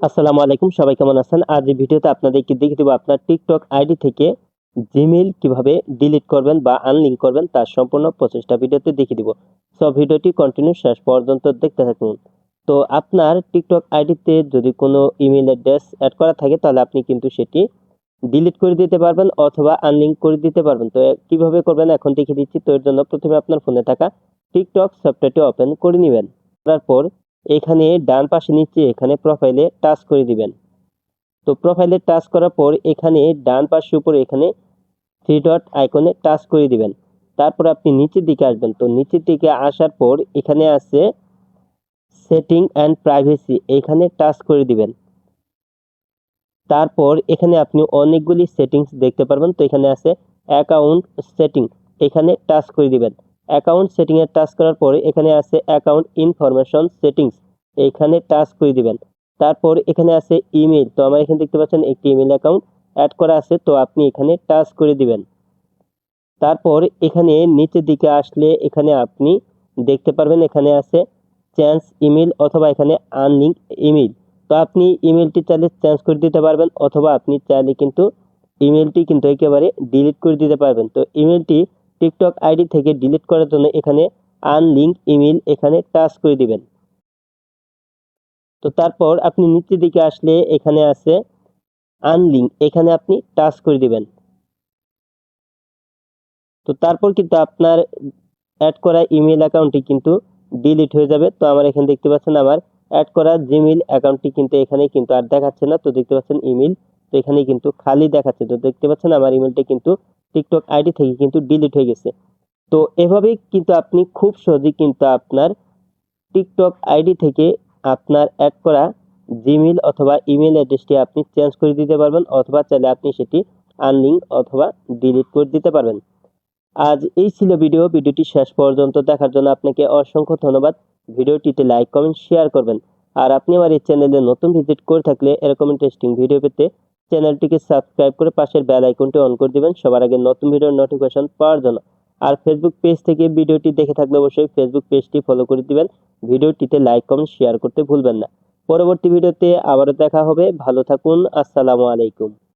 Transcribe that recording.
আসসালামু আলাইকুম, সবাই কেমন আছেন? আজ এই ভিডিওতে আপনাদেরকে দেখিয়ে দেবো আপনার টিকটক আইডি থেকে জিমেইল কীভাবে ডিলিট করবেন বা আনলিঙ্ক করবেন তার সম্পূর্ণ প্রচেষ্টা ভিডিওতে দেখিয়ে দিব। সব ভিডিওটি কন্টিনিউ শেষ পর্যন্ত দেখতে থাকুন। তো, আপনার টিকটক আইডিতে যদি কোনো ইমেল অ্যাড্রেস অ্যাড করা থাকে, তাহলে আপনি কিন্তু সেটি ডিলিট করে দিতে পারবেন অথবা আনলিঙ্ক করে দিতে পারবেন। তো, কীভাবে করবেন এখন দেখিয়ে দিচ্ছি। তো, এর জন্য প্রথমে আপনার ফোনে থাকা টিকটক সফটওয়্যারটি ওপেন করে নেবেন। তারপর এখানে ডান পাশে নিচে এখানে প্রোফাইলে টাচ করে দিবেন। তো প্রোফাইলে টাচ করার পর এখানে ডান পাশে উপরে এখানে থ্রি ডট আইকনে টাচ করে দিবেন। তারপর আপনি নিচের দিকে আসবেন। তো নিচের দিকে আসার পর এখানে আছে সেটিং অ্যান্ড প্রাইভেসি এখানে টাচ করে দিবেন। তারপর এখানে আপনি অনেকগুলি সেটিংস দেখতে পারবেন। তো এখানে আছে অ্যাকাউন্ট সেটিং এখানে টাচ করে দিবেন। অ্যাকাউন্ট সেটিংয়ে টাচ করার পরে এখানে আছে অ্যাকাউন্ট ইনফরমেশন সেটিংস। এখানে টাচ করে দিবেন। তারপর এখানে আছে ইমেল তো আমার এখানে দেখতে পাচ্ছেন একটি ইমেল অ্যাকাউন্ট অ্যাড করা আছে। তো আপনি এখানে টাচ করে দিবেন। তারপর এখানে নিচের দিকে আসলে এখানে আপনি দেখতে পারবেন এখানে আছে চেঞ্জ ইমেল অথবা এখানে আনলিঙ্ক ইমেল তো আপনি ইমেলটি চাইলে চেঞ্জ করে দিতে পারবেন অথবা আপনি চাইলে কিন্তু ইমেলটি কিন্তু একেবারে ডিলিট করে দিতে পারবেন। তো ইমেলটি টিকটক আইডি থেকে ডিলিট করার জন্য এখানে আনলিঙ্ক ইমেল এখানে টাচ করে দিবেন। তো তারপর আপনি নিচের দিকে আসলে এখানে আছে আনলিঙ্ক, এখানে আপনি টাচ করে দিবেন। তো তারপর কিন্তু আপনার অ্যাড করা ইমেল অ্যাকাউন্টটি কিন্তু ডিলিট হয়ে যাবে। তো আমার এখানে দেখতে পাচ্ছেন আমার অ্যাড করা জিমেল অ্যাকাউন্টটি কিন্তু এখানে কিন্তু আর দেখাচ্ছে না। তো দেখতে পাচ্ছেন ইমেল তো এখানে কিন্তু খালি দেখাচ্ছে। তো দেখতে পাচ্ছেন আমার ইমেলটা কিন্তু টিকটক আইডি থেকে কিন্তু ডিলিট হয়ে গেছে। তো এভাবেই কিন্তু আপনি খুব সহজেই কিন্তু আপনার টিকটক আইডি থেকে আপনার অ্যাড করা জিমেইল অথবা ইমেল অ্যাড্রেসটি আপনি চেঞ্জ করে দিতে পারবেন অথবা চাইলে আপনি সেটি আনলিঙ্ক অথবা ডিলিট করে দিতে পারবেন। আজ এই ছিল ভিডিও। ভিডিওটি শেষ পর্যন্ত দেখার জন্য আপনাকে অসংখ্য ধন্যবাদ। ভিডিওটিতে লাইক কমেন্ট শেয়ার করবেন। আর আপনি আমার এই চ্যানেলে নতুন ভিজিট করে থাকলে এরকম ইন্টারেস্টিং ভিডিও পেতে চ্যানেলটিকে সাবস্ক্রাইব করে পাশের বেল আইকনটি অন করে দিবেন। সবার আগে নতুন ভিডিওর নোটিফিকেশন পাওয়ার জন্য। আর ফেসবুক পেজ থেকে ভিডিওটি দেখে থাকলে অবশ্যই ফেসবুক পেজটি ফলো করে দিবেন। ভিডিওটিতে লাইক কমেন্ট শেয়ার করতে ভুলবেন না। পরবর্তী ভিডিওতে আবারও দেখা হবে। ভালো থাকুন। আসসালামু আলাইকুম।